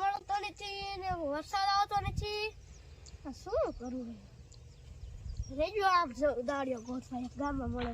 મળતો નથી ને વરસાદ આવતો નથી. શું કરવું રેજો આમ ઉદાડ્યો ગોઠવાય ગામમાં મળે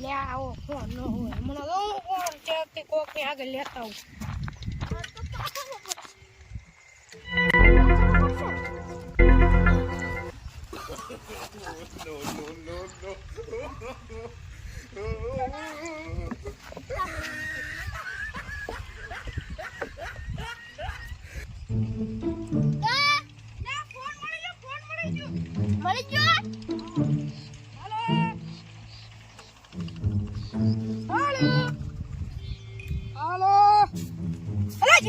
લે આવો ફોન ન હોય મને તો હું કોણ ચેકથી કોકની આગળ લેતા હું no, no, no, no.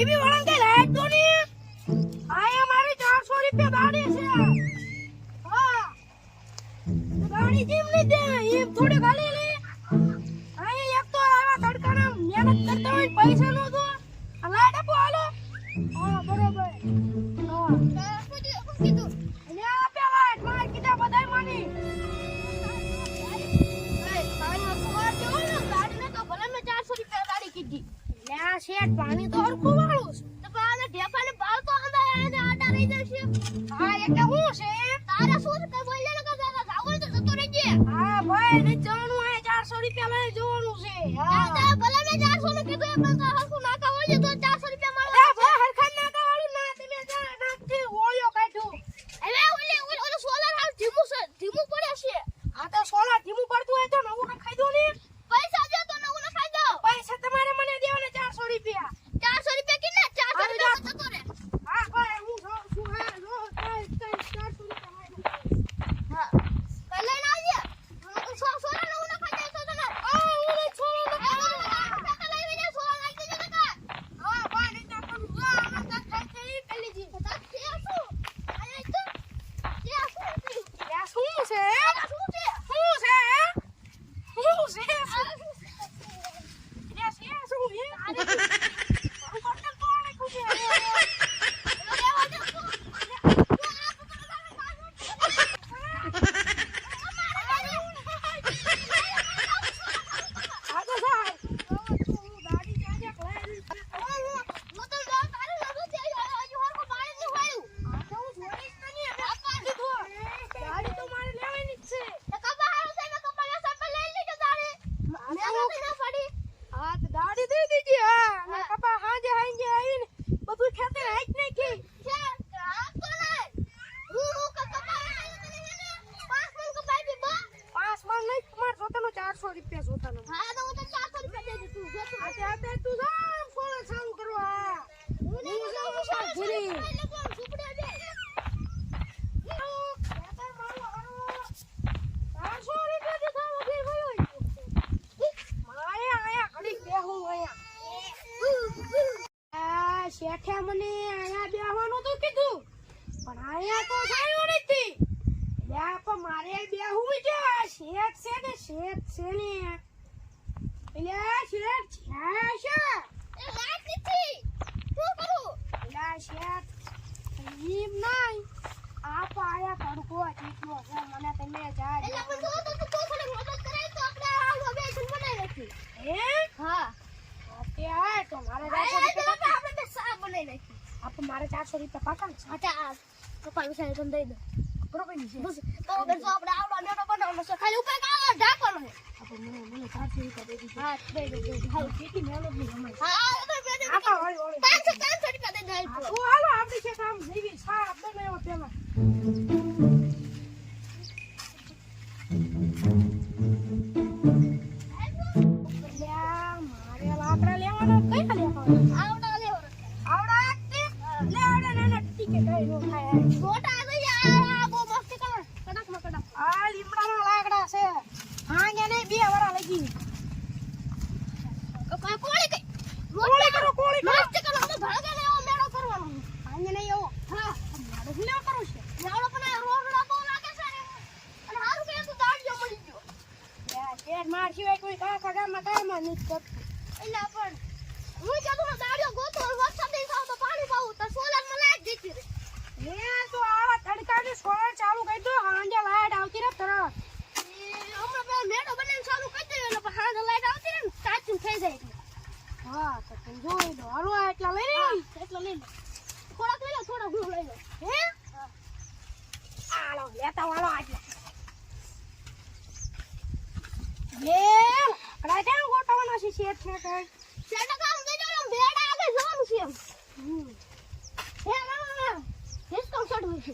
GB વાળા કે લાઈટ દો આયા મારી 400 રૂપિયા બાડી છે. હા. બાડી જીમ ને દે? એમ થોડે ખાલી લે. આયા એક તો આવા તડકાના મહેનત કરતા હોય પૈસા નો તો. લાઈટ આપો હાલો. હા બરોબર. હા. કીધું અલ્યા આપે ચારસો રૂપિયા દાડી કીધી. લે શેઠ પાણી તો હરખું હા ભાઈ જવાનું આ રૂપિયા મારે જવાનું છે. હા. શેઠે મને અહીંયા બેહવાનું તો કીધું. પણ અહીંયા તો થયું નથી. એટલે પણ મારે બેહવું છે. શેખ છે ને શેખ છે ને. એટલે છે. ચારસો રૂપિયા પાકા ને આટા આ કપાલ વિચારે તમને દઈ દો. બરોબર છે બસ તો બેસો આપણે આવડા મેળો બનાવવાનો છે ખાલી ઉપર કાળો ઢાંકવાનો છે. આપણે મને મને ચારસો રૂપિયા દઈ દીધું. હા દઈ દો દો. હાલ કેટલી મહેનતની રમાય હા તો દે આપા વાળી વાળી. પાંચસો પાંચસો રૂપિયા દઈ દો. હાલ તો આપણી છે કામ જેવી સા બનાવ્યો પેલા કોઈ કોળી કઈ કોળી કરો કોળી કરો. મસ્તી કરો અમે લેવો મેળો કરવાનો હાંગે ને એવો હા. મારે હું લેવા કરું છે. મેળો પણ રોડડા બહુ લાગે છે ને. અને હારું કે તો દાડિયો મળી ગયો. યાર શેર માર સિવાય કોઈ કાકા ગામમાં કામમાં નથી કરતું. એટલે પણ હું દાડિયો ગોતો વરસાદ નહીં થાવ તો પાણી પાવું તો સોલરમાં લાઈટ લે તો આવા તડકાની સોળા ચાલુ કરી દો હાંજે લાઈટ આવતી રહે તરત એ હમણાં પેલા મેળો બનાવીને ચાલુ કરી દઈએ એટલે પછી હાંજે લાઈટ આવતી રહે ને ચાચું થઈ જાય એટલે હા તો તું જોઈ લો હાલો આ એટલા લઈ લે એટલે લઈ લો થોડાક લઈ લો થોડાક હું લઈ લો હે આલો લેતા વાળો આટલા લે ક્યાં ગોઠવવાના છે શેઠ ને કઈ? સેટા કામ દો ભેડા આગળ જવાનું છે એમ. હે, ના ના ડિસ્કાઉન્ટ ચડવું છે.